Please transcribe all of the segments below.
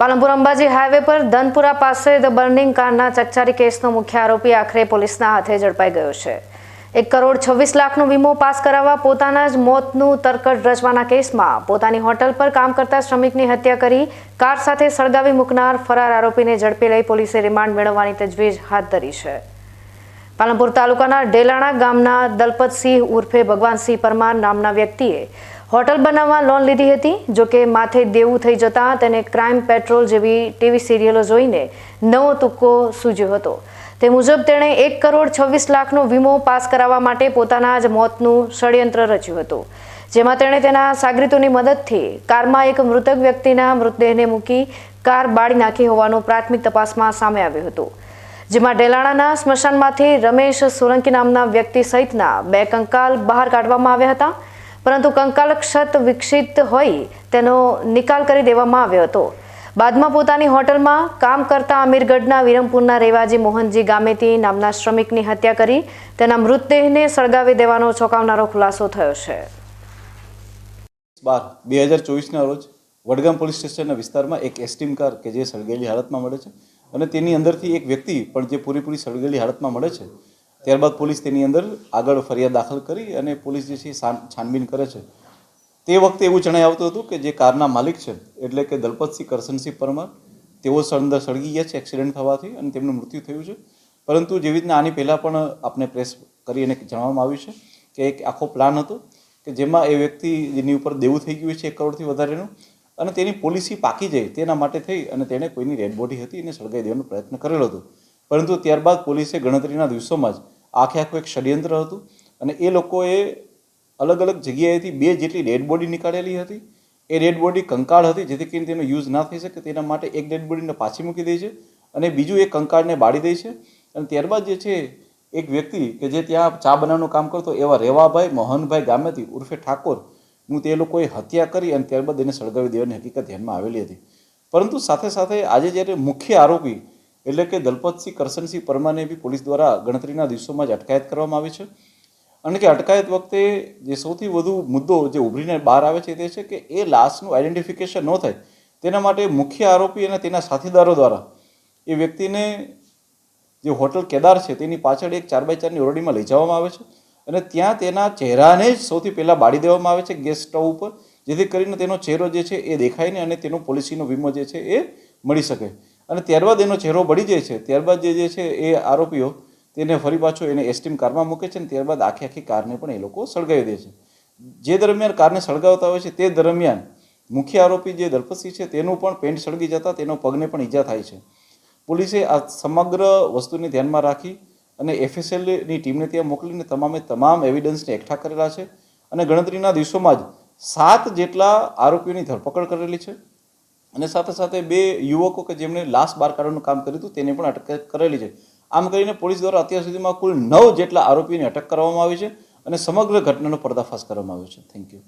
Palanpur Ambaji highway પર ધનપુરા પાસે the burning કારના ચકચારી કેસનો મુખ્ય આરોપી આખરે પોલીસના હાથે ઝડપાઈ ગયો છે. એક કરોડ છવ્વીસ લાખનો વીમો પાસ કરાવવા પોતાના જ મોતનું તરકટ રચવાના કેસમાં પોતાની હોટલ પર કામ કરતા શ્રમિકની હત્યા કરી કાર સાથે સળગાવી મૂકનાર ફરાર આરોપીને ઝડપી લઈ પોલીસે રિમાન્ડ મેળવવાની તજવીજ હાથ ધરી છે. પાલનપુર તાલુકાના ડેલાણા ગામના દલપતસિંહ ઉર્ફે ભગવાનસિંહ પરમાર નામના વ્યક્તિએ હોટલ બનાવવા લોન લીધી હતી, જો કે માથે દેવું થઈ જતાં તેને ક્રાઇમ પેટ્રોલ જેવી ટીવી સિરિયલો જોઈને નવો તુક્કો સૂજ્યો હતો. તે મુજબ તેણે એક કરોડ છવ્વીસ લાખનો વીમો પાસ કરાવવા માટે પોતાના જ મોતનું ષડયંત્ર રચ્યું હતું. જેમાં તેણે તેના સાગરીતોની મદદથી કારમાં એક મૃતક વ્યક્તિના મૃતદેહને મૂકી કાર બાળી નાખી હોવાનું પ્રાથમિક તપાસમાં સામે આવ્યું હતું. જેમાં ઢેલાણાના સ્મશાનમાંથી રમેશ સોલંકી નામના વ્યક્તિ સહિતના બે કંકાલ બહાર કાઢવામાં આવ્યા હતા. પરંતુ કંકાલ ક્ષત વિકસિત હોય તેનો નિકાલ કરી દેવામાં આવ્યો હતો. બાદમાં પોતાની હોટલમાં કામ કરતા અમીરગઢના વિરમપુરના રેવાજી મોહનજી ગામેતી નામના શ્રમિકની હત્યા કરી તેના મૃતદેહને સળગાવી દેવાનો ચોંકાવનારો ખુલાસો થયો છે. બાર, બે હજાર ચોવીસના રોજ વડગામ પોલીસ સ્ટેશનના વિસ્તારમાં એક એસટીમ કાર કે જે સળગેલી હાલતમાં મળે છે અને તેની અંદરથી એક વ્યક્તિ પણ જે પૂરેપૂરી સળગેલી હાલતમાં મળે છે ત્યારબાદ પોલીસ તેની અંદર આગળ ફરિયાદ દાખલ કરી અને પોલીસ જે છે છાનબીન કરે છે. તે વખતે એવું જણાઈ આવતું હતું કે જે કારના માલિક છે, એટલે કે દલપતસિંહ કરશનસિંહ પરમાર, તેઓ સળંદર સળગી ગયા છે એક્સિડન્ટ થવાથી અને તેમનું મૃત્યુ થયું છે. પરંતુ જેવી રીતના આની પહેલાં પણ આપણે પ્રેસ કરી અને જણાવવામાં આવ્યું છે કે એક આખો પ્લાન હતો કે જેમાં એ વ્યક્તિ જેની ઉપર દેવું થઈ ગયું છે એક કરોડથી વધારેનું અને તેની પોલિસી પાકી જાય તેના માટે થઈ અને તેણે કોઈની રેડ બોડી હતી એને સળગાવી દેવાનો પ્રયત્ન કરેલો હતો. પરંતુ ત્યારબાદ પોલીસે ગણતરીના દિવસોમાં જ આખે આખું એક ષડયંત્ર હતું અને એ લોકોએ અલગ અલગ જગ્યાએથી બે જેટલી ડેડ બોડી નીકાળેલી હતી. એ ડેડ બોડી કંકાળ હતી, જેથી કરીને તેનો યુઝ ના થઈ શકે, તેના માટે એક ડેડ બોડીને પાછી મૂકી દે છે અને બીજું એક કંકાળને બાળી દે છે. અને ત્યારબાદ જે છે, એક વ્યક્તિ કે જે ત્યાં ચા બનાવવાનું કામ કરતો, એવા રેવાભાઈ મોહનભાઈ ગામેથી ઉર્ફે ઠાકોર, હું તે લોકોએ હત્યા કરી અને ત્યારબાદ એને સળગાવી દેવાની હકીકત ધ્યાનમાં આવેલી હતી. પરંતુ સાથે સાથે આજે જ્યારે મુખ્ય આરોપી એટલે કે દલપતસિંહ કરશનસિંહ પરમાને બી પોલીસ દ્વારા ગણતરીના દિવસોમાં જ અટકાયત કરવામાં આવી છે. અને કે અટકાયત વખતે જે સૌથી વધુ મુદ્દો જે ઉભરીને બહાર આવે છે તે છે કે એ લાશનું આઈડેન્ટિફિકેશન ન થાય. તેના માટે મુખ્ય આરોપી અને તેના સાથીદારો દ્વારા એ વ્યક્તિને જે હોટલ કેદાર છે તેની પાછળ એક ચાર બાય ચારની ઓરડીમાં લઈ જવામાં આવે છે. અને ત્યાં તેના ચહેરાને જ સૌથી પહેલાં બાળી દેવામાં આવે છે ગેસ સ્ટવ ઉપર, જેથી કરીને તેનો ચહેરો જે છે એ દેખાય ને અને તેનો પોલિસીનો વીમો જે છે એ મળી શકે. અને ત્યારબાદ એનો ચહેરો બળી જાય છે. ત્યારબાદ જે જે છે એ આરોપીઓ તેને ફરી પાછો એને એસટીમ કારમાં મૂકે છે અને ત્યારબાદ આખી આખી કારને પણ એ લોકો સળગાવી દે છે. જે દરમિયાન કારને સળગાવતા હોય છે તે દરમિયાન મુખ્ય આરોપી જે દલપતસિંહ છે તેનું પણ પેન્ટ સળગી જતા તેનો પગને પણ ઈજા થાય છે. પોલીસે આ સમગ્ર વસ્તુને ધ્યાનમાં રાખી અને એફએસએલની ટીમને ત્યાં મોકલીને તમામે તમામ એવિડન્સને એકઠા કરેલા છે અને ગણતરીના દિવસોમાં જ સાત જેટલા આરોપીઓની ધરપકડ કરેલી છે. અને સાથે સાથે બે યુવકો કે જેમણે લાશ બહાર કાઢવાનું કામ કર્યું હતું તેને પણ અટક કરેલી છે. આમ કરીને પોલીસ દ્વારા અત્યાર સુધીમાં કુલ નવ જેટલા આરોપીઓની અટક કરવામાં આવી છે અને સમગ્ર ઘટનાનો પર્દાફાશ કરવામાં આવ્યો છે. થેન્ક યુ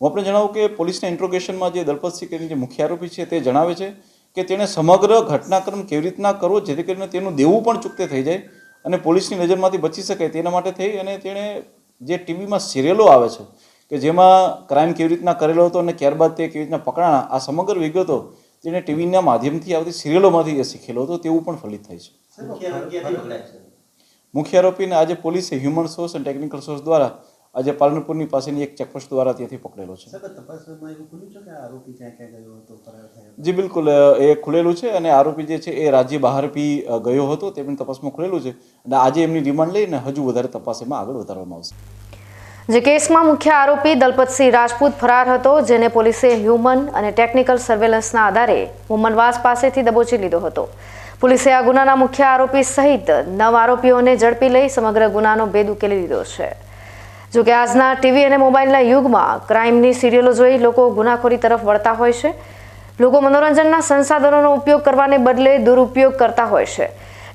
હું આપણે જણાવું કે પોલીસના ઇન્ટ્રોગેશનમાં જે દલપતસિંહ કરીને જે મુખ્ય આરોપી છે તે જણાવે છે કે તેણે સમગ્ર ઘટનાક્રમ કેવી રીતના કરવો જેથી કરીને તેનું દેવું પણ ચૂકતે થઈ જાય અને પોલીસની નજરમાંથી બચી શકે તેના માટે થઈ અને તેણે જે ટીવીમાં સિરિયલો આવે છે કે જેમાં ક્રાઇમ કેવી રીતના કરેલો હતો અને ત્યારબાદ તે કેવી રીતના પકડાણા આ સમગ્ર વિગતો તેણે ટીવીના માધ્યમથી આવતી સિરિયલોમાંથી એ શીખેલો હતો તેવું પણ ફલિત થાય છે. મુખ્ય આરોપીને આજે પોલીસે હ્યુમન સોર્સ અને ટેકનિકલ સોર્સ દ્વારા આજે પાલનપુરની પાસેની એક ચેકપોસ્ટ દ્વારા ત્યાંથી પકડેલો છે. જી બિલકુલ એ ખુલેલું છે અને આરોપી જે છે એ રાજ્ય બહાર પી ગયો હતો તેમની તપાસમાં ખુલેલું છે અને આજે એમની રિમાન્ડ લઈને હજુ વધારે તપાસ એમાં આગળ વધારવામાં આવશે. જે કેસમાં મુખ્ય આરોપી દલપતસિંહ રાજપૂત ફરાર હતો, જેને પોલીસે હ્યુમન અને ટેકનિકલ સર્વેલન્સના આધારે મુમનવાસ પાસેથી દબોચી લીધો હતો. પોલીસે આ ગુનાના મુખ્ય આરોપી સહિત નવ આરોપીઓને ઝડપી લઈ સમગ્ર ગુનાનો ભેદ ઉકેલી લીધો છે. જોકે આજના ટીવી અને મોબાઈલના યુગમાં ક્રાઇમની સિરિયલો જોઈ લોકો ગુનાખોરી તરફ વળતા હોય છે. લોકો મનોરંજનના સંસાધનોનો ઉપયોગ કરવાને બદલે દુરુપયોગ કરતા હોય છે.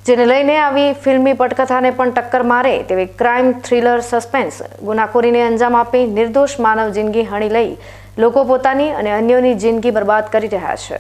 જેને લઈને આવી ફિલ્મી પટકથાને પણ ટક્કર મારે તેવી ક્રાઇમ થ્રિલર સસ્પેન્સ ગુનાખોરીને અંજામ આપી નિર્દોષ માનવ જિંદગી હણી લઈ લોકો પોતાની અને અન્યોની જિંદગી બરબાદ કરી રહ્યા છે.